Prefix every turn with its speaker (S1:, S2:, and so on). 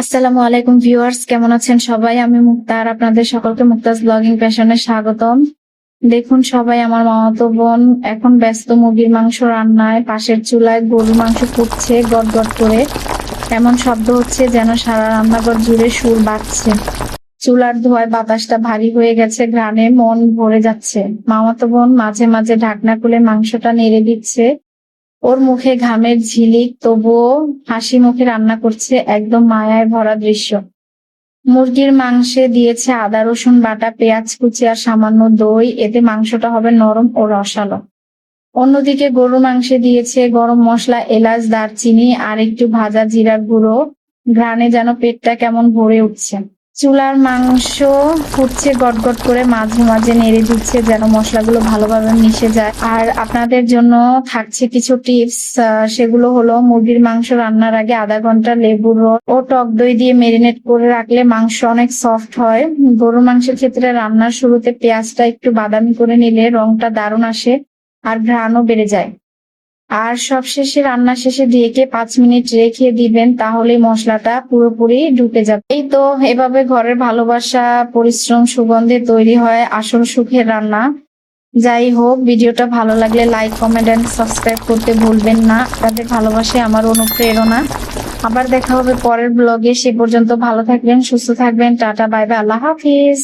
S1: আসসালামু আলাইকুম ভিউয়ার্স, কেমন আছেন সবাই? আমি মুক্তার, আপনাদের সকলকে মুক্তাজ ব্লগিং প্যাশনে স্বাগতম। দেখুন সবাই, আমার মামাতো বোন এখন ব্যস্ত, মুরগির মাংস রান্নায়, পাশের চুলায় গরুর মাংস ফুটছে গট গট করে। এমন শব্দ হচ্ছে যেন সারা রান্নাঘর জুড়ে সুর বাজছে। চুলার ধোয়ায় বাতাসটা ভারী হয়ে গেছে, ঘ্রাণে মন ভরে যাচ্ছে। মামাতো বোন মাঝে মাঝে ঢাকনা খুলে মাংসটা নেড়ে দিচ্ছে। ওর মুখে ঘামের ঝিলিক, তবুও হাসি মুখে রান্না করছে একদম মায়ায় ভরা দৃশ্য। মুরগির মাংসে দিয়েছে আদা, রসুন বাটা, পেঁয়াজ কুচি আর সামান্য দই, এতে মাংসটা হবে নরম ও রসালো। অন্যদিকে গরু মাংসে দিয়েছে গরম মশলা, এলাচ, দারচিনি আর একটু ভাজা জিরার গুঁড়ো। ঘ্রাণে যেন পেটটা কেমন ভরে উঠছে। চুলার মাংস ফুটছে গটগট করে, মাঝে মাঝে নেড়ে দিচ্ছে যেন মশলাগুলো ভালোভাবে মিশে যায়। আর আপনাদের জন্য থাকছে কিছু টিপস সেগুলো হলো মুরগির মাংস রান্নার আগে আধা ঘণ্টা লেবুর রস ও টক দই দিয়ে মেরিনেট করে রাখলে মাংস অনেক সফট হয়। গরুর মাংসের ক্ষেত্রে রান্নার শুরুতে পেঁয়াজটা একটু বাদামি করে নিলে রংটা দারুণ আসে আর ঘ্রাণও বেড়ে যায়। আর সবশেষে রান্না শেষে ঢেকে পাঁচ মিনিট রেখে দিবেন তাহলে মশলাটা পুরোপুরি ঢুকে যাবে। এই তো, এভাবে ঘরের ভালোবাসা, পরিশ্রম, সুগন্ধে তৈরি হয় আসল সুখের রান্না। যাই হোক, ভিডিওটা ভালো লাগলে লাইক, কমেন্ট এন্ড সাবস্ক্রাইব করতে ভুলবেন না। তাদের ভালোবাসে আমার অনুপ্রেরণা। আবার দেখা হবে পরের ব্লগে। সে পর্যন্ত ভালো থাকবেন, সুস্থ থাকবেন। টাটা বাই, আল্লাহ হাফিজ।